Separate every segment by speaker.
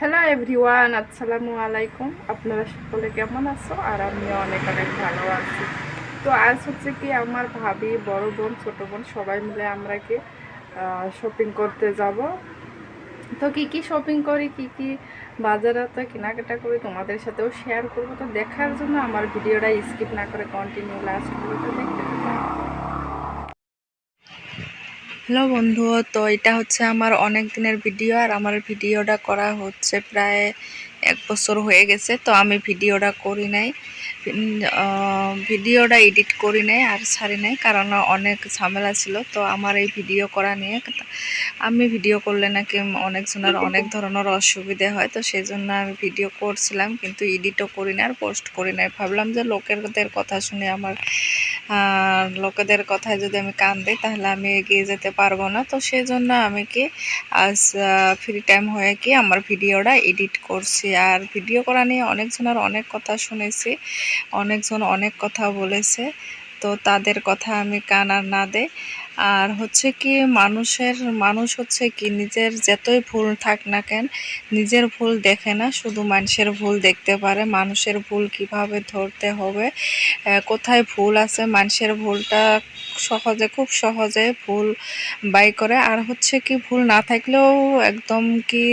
Speaker 1: Hello everyone, আসসালামু আলাইকুম। আপনারা সকলে কেমন আছো? আর আমিও অনেক অনেক ভালো আছি। তো আজ হচ্ছে কি আমার ভাবি, বড় বোন, ছোট বোন, সবাই মিলে আমরা কি শপিং করতে যাব। তো কি কি শপিং করি, কি কি তো কেনাকাটা করি, তোমাদের সাথেও শেয়ার করব। তো দেখার জন্য আমার ভিডিওটা স্কিপ না করে কন্টিনিউ লাস্ট পর্যন্ত দেখতে থাকো হ্যালো বন্ধু, তো এটা হচ্ছে আমার অনেক দিনের ভিডিও আর আমার ভিডিওটা করা হচ্ছে প্রায় এক বছর হয়ে গেছে, তো আমি ভিডিওটা করি নাই। ভিডিওটা এডিট করি নাই আর ছাড়ি নাই কারণ অনেক ঝামেলা ছিল, তো আমার এই ভিডিও করা নিয়ে আমি ভিডিও করলে নাকি অনেকজনের অনেক ধরনের অসুবিধে হয়, তো সেই জন্য আমি ভিডিও করছিলাম কিন্তু এডিটও করি না আর পোস্ট করি নাই। ভাবলাম যে লোকেরদের কথা শুনে আমার লোকেদের কথায় যদি আমি কান দিই, তাহলে আমি এগিয়ে যেতে পারব না। তো সেই জন্য আমি কি আজ ফ্রি টাইম হয়ে কি আমার ভিডিওটা এডিট করছি। আর ভিডিও করা নিয়ে অনেকজনের অনেক কথা শুনেছি, অনেকজন অনেক কথা বলেছে। তো তাদের কথা আমি কান আর না দেই। আর হচ্ছে কি মানুষের, মানুষ হচ্ছে কি নিজের যতই ভুল থাক না কেন, নিজের ভুল দেখে না, শুধু মানুষের ভুল দেখতে পারে। মানুষের ভুল কীভাবে ধরতে হবে কোথায় ভুল আছে, মানুষের ভুলটা সহজে, খুব সহজে ভুল বাই করে। আর হচ্ছে কি ভুল না থাকলেও একদম কি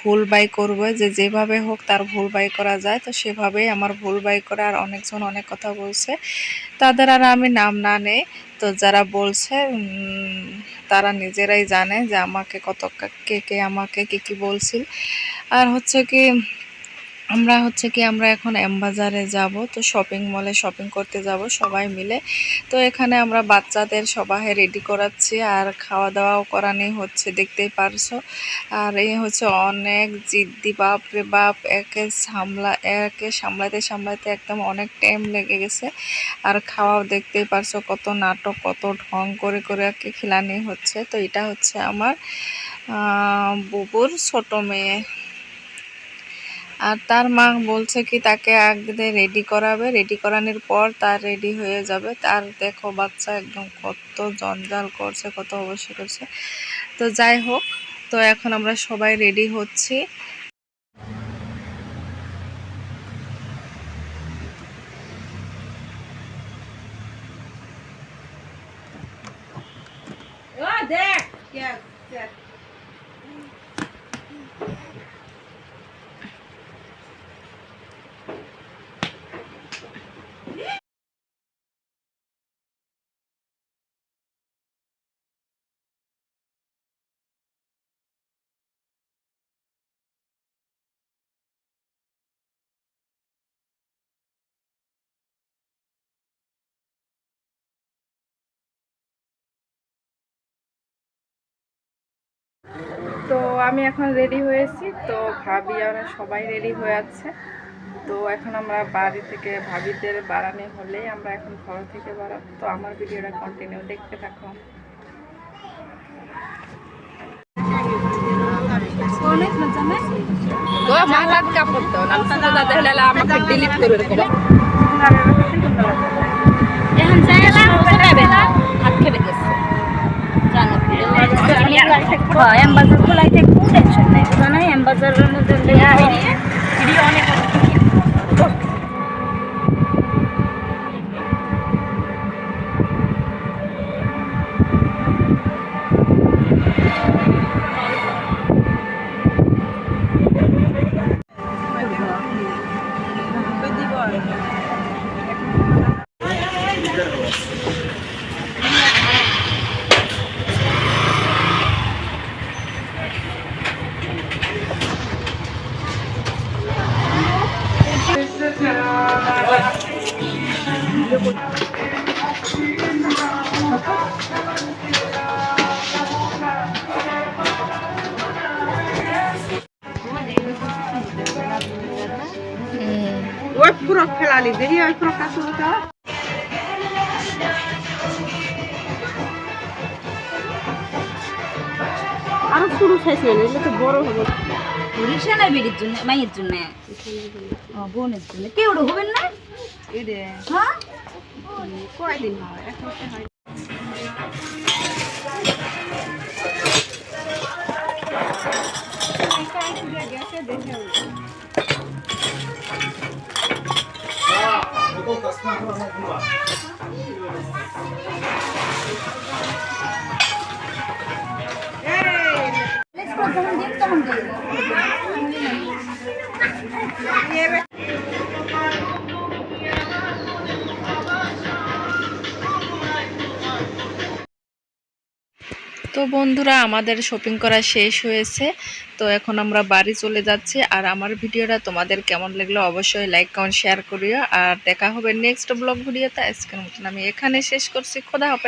Speaker 1: ভুল বাই করবে যে যেভাবে হোক তার ভুল বাই করা যায়। তো সেভাবেই আমার ভুল বাই করে আর অনেকজন অনেক কথা বলছে। তাদের আর আমি নাম না নেই। তো যারা বলছে তারা নিজেরাই জানে যে আমাকে কত কে কে আমাকে কী কী বলছিল। আর হচ্ছে কি আমরা হচ্ছে কি, আমরা এখন এমবাজারে যাব, তো শপিং মলে শপিং করতে যাব সবাই মিলে। তো এখানে আমরা বাচ্চাদের সবাই রেডি করাচ্ছি আর খাওয়া দাওয়াও করানি হচ্ছে, দেখতেই পারছ। আর এই হচ্ছে অনেক জিদ্দি বাপ রে বাপ, একে সামলা, একে সামলাতে সামলাতে একদম অনেক টাইম লেগে গেছে। আর খাওয়াও দেখতেই পারছ কত নাটক, কত ঢং করে করে একে খিলানি হচ্ছে। তো এটা হচ্ছে আমার বুবুর ছোট মেয়ে। আর তার মা বলছে কি তাকে আগে রেডি করাবে। রেডি করানোর পর তার রেডি হয়ে যাবে। তার দেখো বাচ্চা একদম কত জঞ্জাল করছে কত অবশ্যই করছে। তো যাই হোক তো এখন আমরা সবাই রেডি হচ্ছি। তো আমি এখন রেডি হয়েছি তো ভাবি আর সবাই রেডি হয়ে আছে। তো এখন আমরা বাড়ি থেকে ভাবিদের বাড়ানো হলে আমরা এখন ঘর থেকে বাড়াবো তো আমার ভিডিওটা কন্টিনিউ দেখতে থাকো। কাপড় তো আমাকে ডিলিট করে দেবো
Speaker 2: এখন হাত খেপে গেছে জানো হ্যাঁ অ্যাম্বাজার খোলাই থাকব টেনশন নাই
Speaker 3: ওই la দেখি ওই পুরো কাছে
Speaker 2: আরও শুরু খাইছে এটা তো বড় হবে। রিক্সা না বেরির জন্য মায়ের জন্য। বোনের জন্য। কেউ হবেন না? হ্যাঁ?
Speaker 3: কয়দিন হয়। Let's go, come on, come on.
Speaker 1: তো বন্ধুরা, আমাদের শপিং করা শেষ হয়েছে। তো এখন আমরা বাড়ি চলে যাচ্ছি। আর আমার ভিডিওটা তোমাদের কেমন লাগল অবশ্যই লাইক কমেন্ট শেয়ার করিও। আর দেখা হবে নেক্সট ব্লগ ভিডিওতে। আজকের মতন আমি এখানে শেষ করছি। খোদা হবে